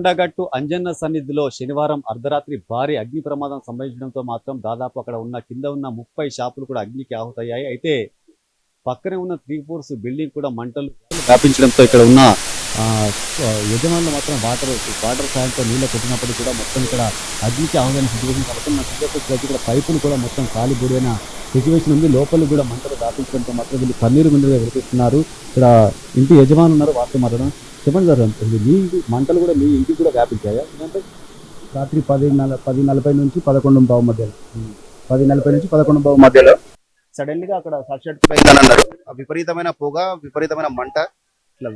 కొండగట్టు అంజన్న సన్నిధిలో శనివారం అర్ధరాత్రి భారీ అగ్ని ప్రమాదం సంభవించడంతో మాత్రం దాదాపు అక్కడ ఉన్న కింద ఉన్న ముప్పై షాపులు కూడా అగ్నికి ఆహుతయ్యాయి. అయితే పక్కనే ఉన్న త్రీ ఫోర్స్ బిల్డింగ్ కూడా మంటలు వ్యాపించడంతో ఇక్కడ ఉన్న యజమానులు మాత్రం వాటర్ వాటర్ సాయంతో నీళ్ళు కొట్టినప్పటికీ కూడా మొత్తం ఇక్కడ అగ్నికి ఆహుతైన సిచ్యువేషన్ కాబట్టి మన సిచ్యువేషన్ ఇక్కడ పైపులు కూడా మొత్తం కాలి బూడిన సిచ్యువేషన్ ఉంది. లోపల కూడా మంటలు వ్యాపించడంతో మాత్రం వీళ్ళు కన్నీరు మందిగా వెలిపిస్తున్నారు. ఇక్కడ ఇంటి యజమానులు ఉన్నారు. వారితో మాట్లాడడం చెప్పండి సార్ మీ ఇంటి మంటలు కూడా మీ ఇంటికి కూడా వ్యాపించాయా? ఏంటంటే రాత్రి పది నల పది నలభై నుంచి పదకొండు బావు మధ్యలో. పది నలభై నుంచి పదకొండు బావు మధ్యలో. సడన్గా అక్కడ అయిందని అన్నారు. విపరీతమైన పొగ విపరీతమైన మంట ఇట్లా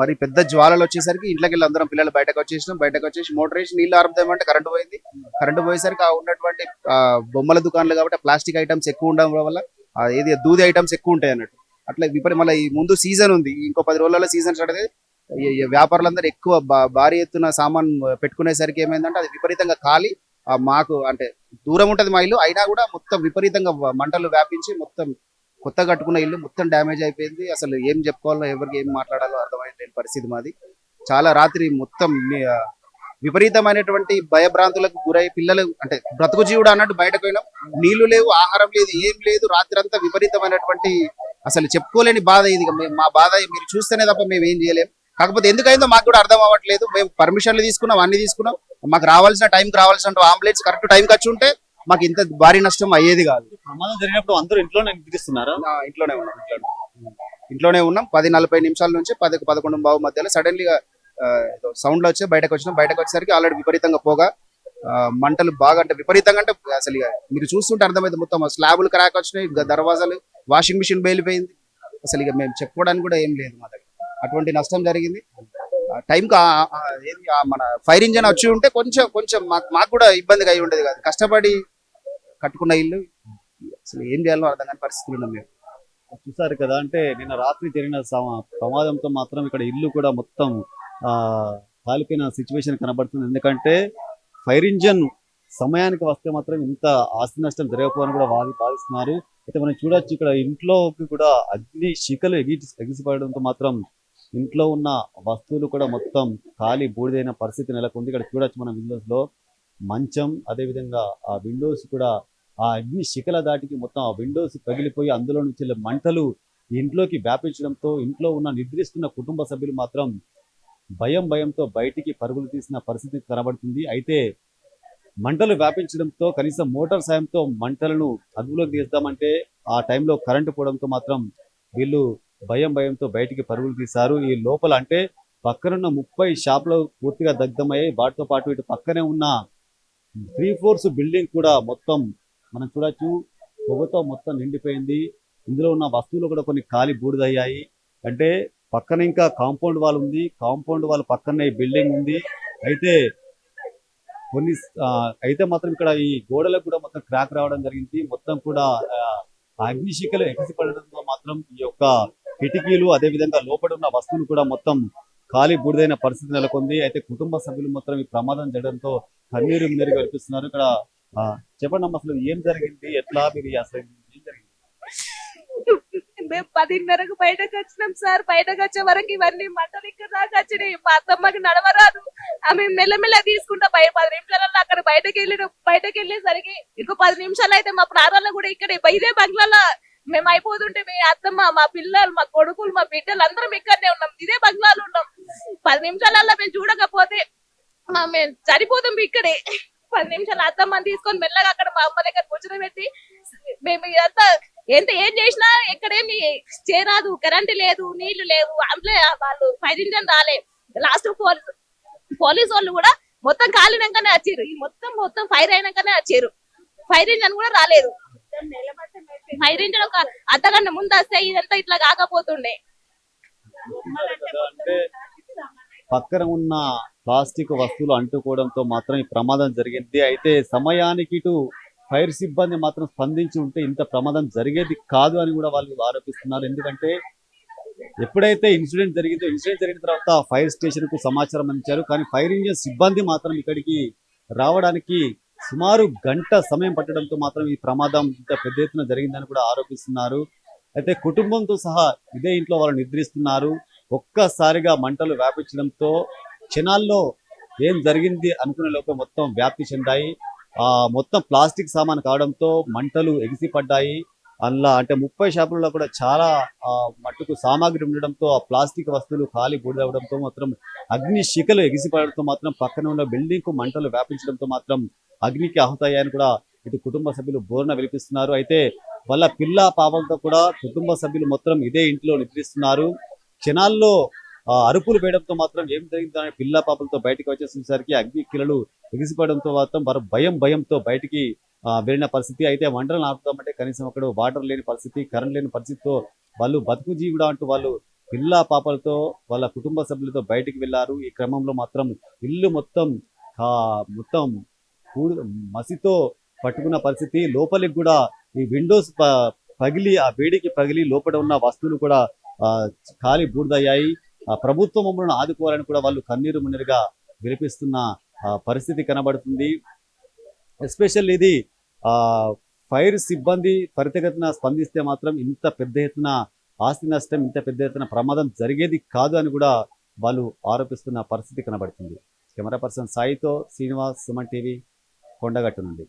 మరి పెద్ద జ్వాలలు వచ్చేసరికి ఇంట్లోకి వెళ్ళి అందరం పిల్లలు బయటకు వచ్చేసినాం. బయటకు వచ్చేసి మోటర్ వేసి నీళ్ళు ఆరుపుదామంటే కరెంట్ పోయింది. కరెంటు పోయేసరికి ఆ ఉన్నటువంటి బొమ్మల దుకాణాలు కాబట్టి ప్లాస్టిక్ ఐటమ్స్ ఎక్కువ ఉండడం వల్ల ఏది దూది ఐటమ్స్ ఎక్కువ ఉంటాయి అన్నట్టు. అట్లా విపరీ మళ్ళీ ఈ ముందు సీజన్ ఉంది. ఇంకో పది రోజులలో సీజన్ స్టార్ట్ అయితే వ్యాపారులందరూ ఎక్కువ భారీ ఎత్తున సామాన్ పెట్టుకునేసరికి ఏమైందంటే అది విపరీతంగా కాలి మాకు అంటే దూరం ఉంటుంది మా ఇల్లు. అయినా కూడా మొత్తం విపరీతంగా మంటలు వ్యాపించి మొత్తం కొత్త కట్టుకున్న ఇల్లు మొత్తం డ్యామేజ్ అయిపోయింది. అసలు ఏం చెప్పుకోవాలో ఎవరికి ఏం మాట్లాడాలో పరిస్థితి మాది. చాలా రాత్రి మొత్తం విపరీతమైనటువంటి భయభ్రాంతులకు గురై పిల్లలు అంటే బ్రతుకు జీవుడు అన్నట్టు బయటకు పోయినాం. నీళ్ళు లేవు ఆహారం లేదు ఏం లేదు. రాత్రి అంతా విపరీతమైనటువంటి అసలు చెప్పుకోలేని బాధ ఇది. మా బాధ మీరు చూస్తేనే తప్ప మేము ఏం చేయలేం. కాకపోతే ఎందుకైందో మాకు కూడా అర్థం అవ్వట్లేదు. మేము పర్మిషన్లు తీసుకున్నాం అన్ని తీసుకున్నాం. మాకు రావాల్సిన టైంకి రావాల్సిన అంబులెన్స్ కరెక్ట్ టైంకి వచ్చి ఉంటే మాకు ఇంత భారీ నష్టం అయ్యేది కాదు. ప్రమాదం జరిగినప్పుడు అందరూ ఇంట్లోనే నిద్రిస్తున్నారా? ఇంట్లోనే ఉన్నాం ఇంట్లోనే ఇంట్లోనే ఉన్నాం. పది నలభై నిమిషాల నుంచి పది పదకొండు బావు మధ్యలో సడన్లీ సౌండ్లు వచ్చి బయటకు వచ్చినాం. బయటకు వచ్చేసరికి ఆల్రెడీ విపరీతంగా పోగా మంటలు బాగా అంటే విపరీతంగా అంటే అసలు మీరు చూస్తుంటే అర్థమైంది మొత్తం. స్లాబులు క్రాక్ వచ్చినాయి దర్వాజాలు వాషింగ్ మిషన్ బయలుపోయింది అసలు ఇక మేము చెప్పుకోవడానికి కూడా ఏం లేదు మా దగ్గర. అటువంటి నష్టం జరిగింది. టైంకి ఏది మన ఫైర్ ఇంజన్ వచ్చి ఉంటే కొంచెం కొంచెం మాకు మాకు కూడా ఇబ్బందిగా అయి ఉండేది కాదు. కష్టపడి కట్టుకున్న ఇల్లు అసలు ఏం చేయాలో అర్థం కాని పరిస్థితులు ఉన్నాం మేము. చూసారు కదా అంటే నిన్న రాత్రి జరిగిన ప్రమాదంతో మాత్రం ఇక్కడ ఇల్లు కూడా మొత్తం కాలిపోయిన సిచ్యువేషన్ కనబడుతుంది. ఎందుకంటే ఫైర్ ఇంజన్ సమయానికి వస్తే మాత్రం ఇంత ఆస్తి నష్టం జరగకపోవని కూడా వారు భావిస్తున్నారు. అయితే మనం చూడొచ్చు ఇక్కడ ఇంట్లోకి కూడా అగ్ని శిఖలు ఎగి ఎగిసిపడడంతో మాత్రం ఇంట్లో ఉన్న వస్తువులు కూడా మొత్తం ఖాళీ బూడిదైన పరిస్థితి నెలకొంది. ఇక్కడ చూడొచ్చు మన విండోస్లో మంచం అదేవిధంగా ఆ విండోస్ కూడా ఆ అగ్ని శిఖల దాటికి మొత్తం ఆ విండోస్ పగిలిపోయి అందులో నుంచి మంటలు ఇంట్లోకి వ్యాపించడంతో ఇంట్లో ఉన్న నిద్రిస్తున్న కుటుంబ సభ్యులు మాత్రం భయం భయంతో బయటికి పరుగులు తీసిన పరిస్థితి కనబడుతుంది. అయితే మంటలు వ్యాపించడంతో కనీసం మోటార్ సాయంతో మంటలను అదుపులోకి తీస్తామంటే ఆ టైంలో కరెంటు పోవడంతో మాత్రం వీళ్ళు భయం భయంతో బయటికి పరుగులు తీశారు. ఈ లోపల అంటే పక్కనున్న ముప్పై షాపులు పూర్తిగా దగ్ధమయ్యాయి. వాటితో పాటు ఇటు పక్కనే ఉన్న త్రీ ఫోర్స్ బిల్డింగ్ కూడా మొత్తం మనం చూడొచ్చు పొగతో మొత్తం నిండిపోయింది. ఇందులో ఉన్న వస్తువులు కూడా కొన్ని ఖాళీ బూడిదయ్యాయి. అంటే పక్కన ఇంకా కాంపౌండ్ వాల్ ఉంది. కాంపౌండ్ వాల్ పక్కనే బిల్డింగ్ ఉంది. అయితే కొన్ని అయితే మాత్రం ఇక్కడ ఈ గోడలకు కూడా మొత్తం క్రాక్ రావడం జరిగింది. మొత్తం కూడా అగ్నిశిఖలు ఎగిసిపడడంతో మాత్రం ఈ యొక్క కిటికీలు అదే విధంగా లోపల ఉన్న వస్తువులు కూడా మొత్తం ఖాళీ బూడిదైన పరిస్థితి నెలకొంది. అయితే కుటుంబ సభ్యులు మాత్రం ఈ ప్రమాదం జరగడంతో కన్నీరు మున్నీరు కనిపిస్తున్నారు ఇక్కడ చెప్పండి అమ్మ అసలు ఏం జరిగింది? ఎట్లా మీరు అసలు ఏం జరిగింది? మేము పదిన్నరకు బయటకు వచ్చినాం సార్. బయటకు వచ్చే వరకు ఇవన్నీ మంటలు ఇక్కడ దాకా వచ్చినాయి. మా అత్తమ్మకి నడవరాదు. ఆమె మెల్లమెల్ల తీసుకుంటా బయ పది నిమిషాలలో అక్కడ బయటకు వెళ్ళిన బయటకు వెళ్ళేసరికి ఇంకో పది నిమిషాలు అయితే మా ప్రాణాలు కూడా ఇక్కడే. ఇదే బంగ్లాలో మేము అయిపోతుంటే మీ అత్తమ్మ మా పిల్లలు మా కొడుకులు మా బిడ్డలు అందరం ఇక్కడనే ఉన్నాం. ఇదే బంగ్లాలో ఉన్నాం. పది నిమిషాలలో మేము చూడకపోతే మా మేము చనిపోతాం ఇక్కడే. పది నిమిషాలు అత్తమ్మని తీసుకొని మెల్లగా అక్కడ మా అమ్మ దగ్గర కూర్చోబెట్టి మేము ఇదంతా ఎంత ఏం చేసినా ఎక్కడేమి చేరాదు కరెంట్ లేదు నీళ్ళు లేవు అందులో వాళ్ళు ఫైర్ ఇంజన్ రాలే. లాస్ట్ పోలీస్ పోలీస్ వాళ్ళు కూడా మొత్తం కాలినాకనే వచ్చారు ఈ మొత్తం మొత్తం ఫైర్ అయినాకనే వచ్చారు ఫైర్ ఇంజన్ కూడా రాలేదు. ఫైర్ ఇంజన్ ఒక అర్ధగంట ముందు వస్తే ఇదంతా ఇట్లా కాకపోతుండే. పక్కన ఉన్న ప్లాస్టిక్ వస్తువులు అంటుకోవడంతో మాత్రం ఈ ప్రమాదం జరిగింది. అయితే సమయానికి ఇటు ఫైర్ సిబ్బంది మాత్రం స్పందించి ఉంటే ఇంత ప్రమాదం జరిగేది కాదు అని కూడా వాళ్ళు ఆరోపిస్తున్నారు. ఎందుకంటే ఎప్పుడైతే ఇన్సిడెంట్ జరిగిందో ఇన్సిడెంట్ జరిగిన తర్వాత ఫైర్ స్టేషన్కు సమాచారం అందించారు. కానీ ఫైర్ ఇంజిన్ సిబ్బంది మాత్రం ఇక్కడికి రావడానికి సుమారు గంట సమయం పట్టడంతో మాత్రం ఈ ప్రమాదం ఇంత పెద్ద ఎత్తున జరిగిందని కూడా ఆరోపిస్తున్నారు. అయితే కుటుంబంతో సహా ఇదే ఇంట్లో వాళ్ళు నిద్రిస్తున్నారు. ఒక్కసారిగా మంటలు వ్యాపించడంతో క్షణాల్లో ఏం జరిగింది అనుకునే లోపే మొత్తం వ్యాప్తి చెందాయి. ఆ మొత్తం ప్లాస్టిక్ సామాన్ కావడంతో మంటలు ఎగిసిపడ్డాయి. అలా అంటే ముప్పై షాపులలో కూడా చాలా మట్టుకు సామాగ్రి ఉండడంతో ఆ ప్లాస్టిక్ వస్తువులు ఖాళీ బూడిదవడంతో మాత్రం అగ్ని శిఖలు ఎగిసిపడడంతో మాత్రం పక్కన ఉన్న బిల్డింగ్కు మంటలు వ్యాపించడంతో మాత్రం అగ్నికి ఆహుతయ్యాయని కూడా ఇటు కుటుంబ సభ్యులు బోర్న విలిపిస్తున్నారు అయితే వాళ్ళ పిల్ల పాపంతో కూడా కుటుంబ సభ్యులు మొత్తం ఇదే ఇంట్లో నిద్రిస్తున్నారు. క్షణాల్లో అరుపులు వేయడంతో మాత్రం ఏం జరిగిందనే పిల్ల పాపలతో బయటకు వచ్చేసరికి అగ్ని కిలలు ఎగిసిపడడంతో మాత్రం వారు భయం భయంతో బయటికి వెళ్ళిన పరిస్థితి. అయితే వంటలు ఆపుతామంటే కనీసం అక్కడ వాటర్ లేని పరిస్థితి కరెంట్ లేని పరిస్థితితో వాళ్ళు బతుకు జీవుడా అంటూ వాళ్ళు పిల్ల పాపలతో వాళ్ళ కుటుంబ సభ్యులతో బయటికి వెళ్ళారు. ఈ క్రమంలో మాత్రం ఇల్లు మొత్తం మొత్తం మసితో పట్టుకున్న పరిస్థితి. లోపలికి కూడా ఈ విండోస్ ప- పగిలి ఆ వేడికి పగిలి లోపల ఉన్న వస్తువులు కూడా ఖాళీ బూడిదయ్యాయి. ప్రభుత్వం మమ్మల్ని ఆదుకోవాలని కూడా వాళ్ళు కన్నీరు మున్నీరుగా విలిపిస్తున్న పరిస్థితి కనబడుతుంది. ఎస్పెషల్ ఇది ఫైర్ సిబ్బంది త్వరితగతిన స్పందిస్తే మాత్రం ఇంత పెద్ద ఎత్తున ఆస్తి నష్టం ఇంత పెద్ద ఎత్తున ప్రమాదం జరిగేది కాదు అని కూడా వాళ్ళు ఆరోపిస్తున్న పరిస్థితి కనబడుతుంది. కెమెరా పర్సన్ సాయితో శ్రీనివాస్ సుమన్ టీవీ కొండగట్టు నుండి.